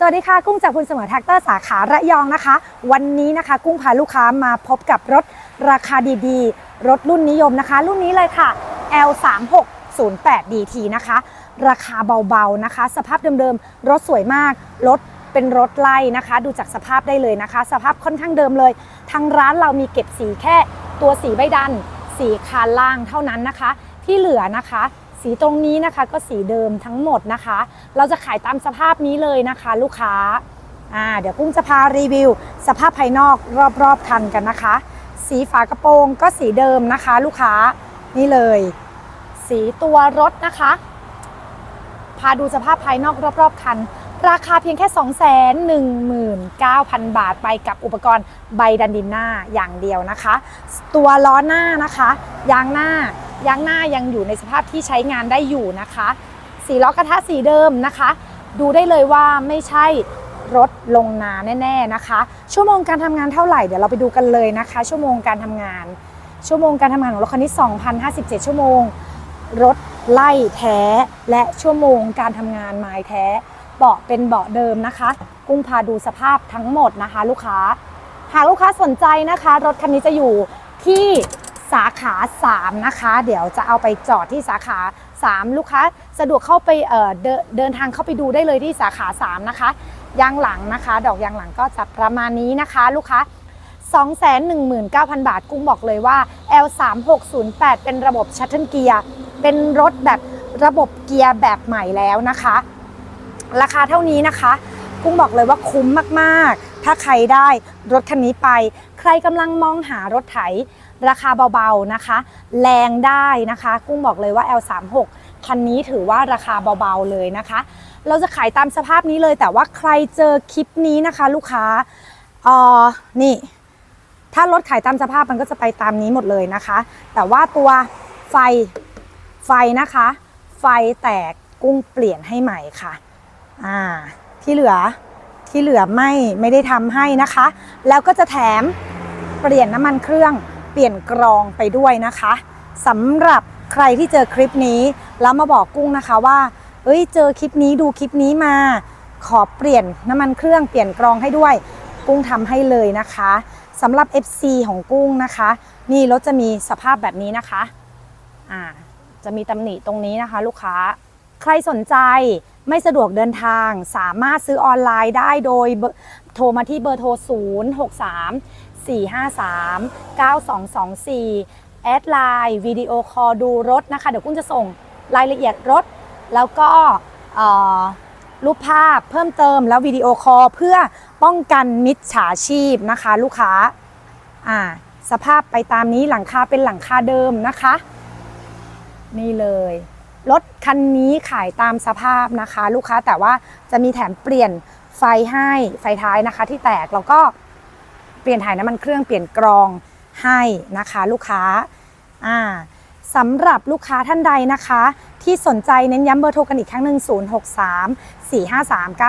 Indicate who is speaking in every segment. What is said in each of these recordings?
Speaker 1: สวัสดีค่ะ กุ้งจากคุณเสมอแท็กเตอร์สาขาระยองนะคะ วันนี้นะคะ กุ้งพาลูกค้ามาพบกับรถราคาดีๆ รถรุ่นนิยมนะคะ รุ่นนี้เลยค่ะ L3608 DT นะคะ ราคาเบาๆนะคะ สภาพเดิมๆ รถสวยมาก รถเป็นรถไล่นะคะ ดูจากสภาพได้เลยนะคะ สภาพค่อนข้างเดิมเลย ทางร้านเรามีเก็บสีแค่ตัวสีใบดัน สีคานล่างเท่านั้นนะคะ ที่เหลือนะคะ สีตรงนี้นะคะก็สีเดิมทั้งหมดนะคะ เราจะขายตามสภาพนี้เลยนะคะ ลูกค้าอ่าเดี๋ยวกุ้งจะพารีวิว สภาพภายนอกรอบๆคันกันนะคะ สีฝากระโปรงก็สีเดิมนะคะ ลูกค้านี่เลย สีตัวรถนะคะ พาดูสภาพภายนอกรอบๆคันราคาเพียงแค่ 219,000 บาทไปกับอุปกรณ์ใบดันดินหน้าอย่างเดียวนะคะ ตัวล้อหน้านะคะ ยางหน้า ยางหน้ายังอยู่ในสภาพที่ใช้งานได้อยู่นะคะสีล้อกระทะสีเดิมนะคะ ดูได้เลยว่าไม่ใช่รถลงนาแน่ ๆนะคะ ชั่วโมงการทำงานเท่าไหร่เดี๋ยวเราไปดูกันเลยนะคะ ชั่วโมงการทำงาน ชั่วโมงการทำงานของรถคันนี้2,057 ชั่วโมง รถไล่แท้และชั่วโมงการทำงานไม้แท้เบาะเป็นเบาะเดิมนะคะ กุ้งพาดูสภาพทั้งหมดนะคะ ลูกค้า หากลูกค้าสนใจนะคะ รถคันนี้จะอยู่ที่ สาขา 3 นะคะ เดี๋ยวจะเอาไปจอดที่สาขา 3 ลูกค้า สะดวกเข้าไปเเดินเดินทางเข้าไปดูได้เลยที่สาขา 3 นะคะยางหลังนะคะ ดอกยางหลังก็จะประมาณนี้นะคะ ลูกค้า 219,000 บาท กุ้งบอกเลยว่า L3608 เป็นระบบชัตเทิลเกียร์เป็นรถแบบระบบเกียร์แบบใหม่แล้วนะคะ ราคาเท่านี้นะคะ กุ้งบอกเลยว่าคุ้มมากๆ ถ้าใครได้รถคันนี้ไป ใครกำลังมองหารถไถ ราคาเบาๆนะคะ แรงได้นะคะ กุ้งบอกเลยว่า L36 คันนี้ถือว่าราคาเบาๆเลยนะคะ เราจะขายตามสภาพนี้เลย แต่ว่าใครเจอคลิปนี้นะคะ ลูกค้าเอ่อนี่ ถ้ารถขายตามสภาพมันก็จะไปตามนี้หมดเลยนะคะ แต่ว่าตัวไฟไฟนะคะ ไฟแตกกุ้งเปลี่ยนให้ใหม่ค่ะ อ่า ที่เหลือที่เหลือไม่ไม่ได้ทำให้นะคะ แล้วก็จะแถมเปลี่ยนน้ำมันเครื่องเปลี่ยนกรองไปด้วยนะคะสำหรับใครที่เจอคลิปนี้แล้วมาบอกกุ้งนะคะว่าเอ้ยเจอคลิปนี้ดูคลิปนี้มา ขอเปลี่ยนน้ำมันเครื่องเปลี่ยนกรองให้ด้วย กุ้งทำให้เลยนะคะสำหรับ FC ของกุ้งนะคะ นี่รถจะมีสภาพแบบนี้นะคะอ่าจะมีตำหนิตรงนี้นะคะ ลูกค้าใครสนใจ ไม่สะดวกเดินทางสามารถซื้อออนไลน์ได้โดยโทรมาที่เบอร์โทร 0 6 3 4 5 3 9 2 2 4 แอดไลน์วิดีโอคอลดูรถนะคะ เดี๋ยวกุ้งจะส่งรายละเอียดรถ แล้วก็รูปภาพเพิ่มเติมแล้ววิดีโอคอลเพื่อป้องกันมิจฉาชีพนะคะ ลูกค้าอ่าสภาพไปตามนี้หลังคาเป็นหลังคาเดิมนะคะ นี่เลยรถ คันนี้ขายตามสภาพนะคะ ลูกค้าแต่ว่าจะมีแถมเปลี่ยนไฟให้ไฟท้ายนะคะ ที่แตกแล้วก็เปลี่ยนถ่ายน้ำมันเครื่องเปลี่ยนกรองให้นะคะ ลูกค้าอ่า สำหรับลูกค้าท่านใดนะคะ ที่สนใจเน้นย้ำเบอร์โทรกันอีกครั้งหนึ่ง063 453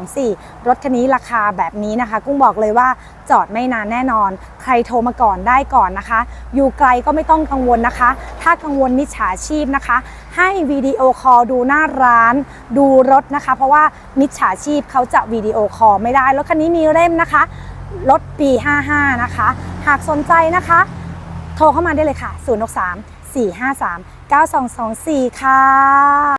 Speaker 1: 9224 รถคันนี้ราคาแบบนี้นะคะ กุ้งบอกเลยว่าจอดไม่นานแน่นอน ใครโทรมาก่อนได้ก่อนนะคะ อยู่ไกลก็ไม่ต้องกังวลนะคะ ถ้ากังวลมิจฉาชีพนะคะ ให้วิดีโอคอลดูหน้าร้าน ดูรถนะคะ เพราะว่ามิจฉาชีพเขาจะวิดีโอคอลไม่ได้ รถคันนี้มีเล่มนะคะ รถปี 55 นะคะ หากสนใจนะคะ โทรเข้ามาได้เลยค่ะ 063 453 9224 ค่ะ